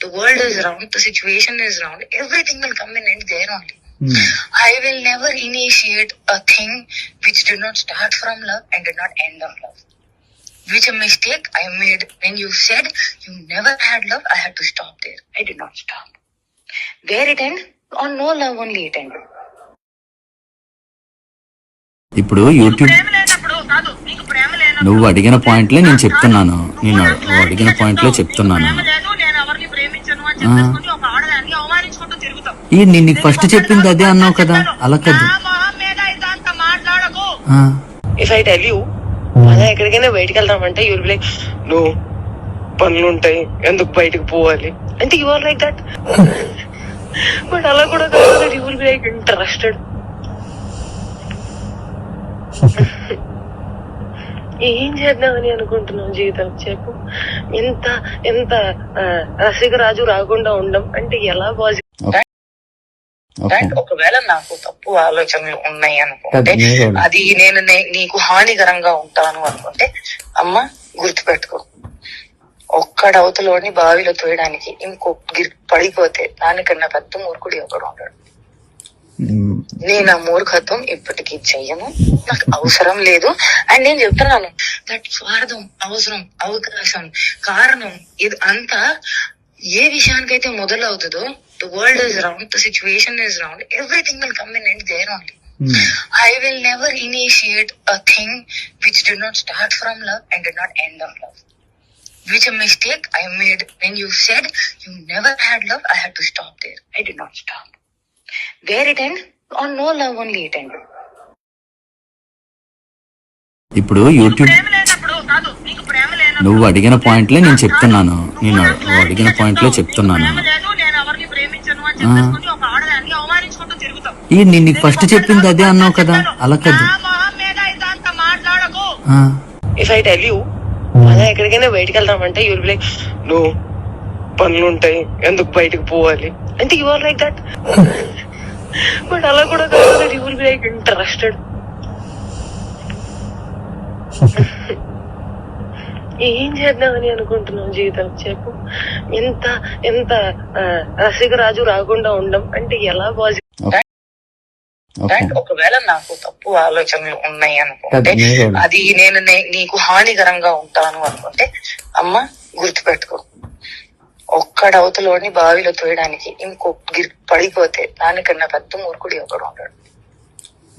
the world is round the situation is round everything will come in and there only hmm. I will never initiate a thing which did not start from love and did not end on love. Which a mistake I made when you said you never had love, I had to stop there. I did not stop. Where it end? On no love only it ended. ఇప్పుడు YouTube నువ్వు అడిగిన పాయింట్లే నేను చెప్తున్నాను నేను అడిగిన పాయింట్లే చెప్తున్నాను ఆ. ఈ నేను నీకు ఫస్ట్ చెప్పింది అదే అన్నావు కదా అలా కదా ఆ. If I tell you, అలా ఎక్కడికైనా బయటికి వెళ్దామంటే యూల్ లైక్ నో పనులు ఉంటాయి ఎందుకు బయటకు పోవాలి? అంటే you are like that but అలా కూడా కాదు you will be like interested ఏం చేద్దామని అనుకుంటున్నావు జీవితం? చెప్పు. ఎంత ఎంత రసికరాజు రాకుండా ఉండం అంటే ఎలా పాజిటివ్ ఓకే. ఒకవేళ నాకు తప్పు ఆలోచనలు ఉన్నాయి అనుకుంటే అది నేను నీకు హానికరంగా ఉంటాను అనుకుంటే అమ్మ గుర్తుపెట్టుకో. ఒక్కడవతలోని బావిలో తోయడానికి ఇంకో గిర్ పడిపోతే దానికన్నా పెద్ద మూర్ఖుడు ఒకడు ఉంటాడు. నేను ఆ మూర్ఖత్వం ఇప్పటికీ చెయ్యను. నాకు అవసరం లేదు. అండ్ నేను చెప్తున్నాను దట్ స్వార్థం అవసరం అవకాశం కారణం ఇది అంతా ఏ విషయానికైతే మొదలవుతుందో the world is round the situation is round everything will come in and there only. I will never initiate a thing which did not start from love and did not end on love. Which a mistake I made when you said you never had love, I had to stop there. I did not stop. Where it end? On no love only it ended. ఇప్పుడు YouTube నువ్వు అడిగిన పాయింట్లే నేను చెప్తున్నాను. నేను నువ్వు అడిగిన పాయింట్లే చెప్తున్నాను. ఈ నేను నీకు ఫస్ట్ చెప్పింది అదే అన్నావు కదా అలా కదా. ఇఫ్ ఐ టెల్ యూ అలా ఎక్కడికైనా బయటికి వెళ్దామంటే బి లైక్ నో పనులు ఉంటాయి ఎందుకు బయటకు పోవాలి? అంటే you are like that but అలా కూడా కాదు you will be like interested ఏం చేద్దామని అనుకుంటున్నావు జీవితం? చెప్పు. ఎంత ఎంత రసికరాజు రాకుండా ఉండం అంటే ఎలా పాజిటివ్ ఓకే. ఒకవేళ నాకు తప్పు ఆలోచనలు ఉన్నాయి అనుకుంటే అది నేను నీకు హానికరంగా ఉంటాను అనుకుంటే అమ్మ గుర్తుపెట్టుకో. ఒక్కడవతలోని బావిలో తోయడానికి ఇంకో గిర్ పడిపోతే దానికన్నా పెద్ద మూర్ఖుడు ఒకడు ఉంటాడు.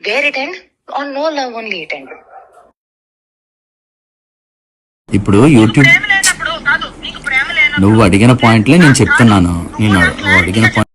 It end? On no love only it ended. ఇప్పుడు యూట్యూబ్ నువ్వు అడిగిన పాయింట్లే నేను చెప్తున్నాను నేను అడిగిన పాయింట్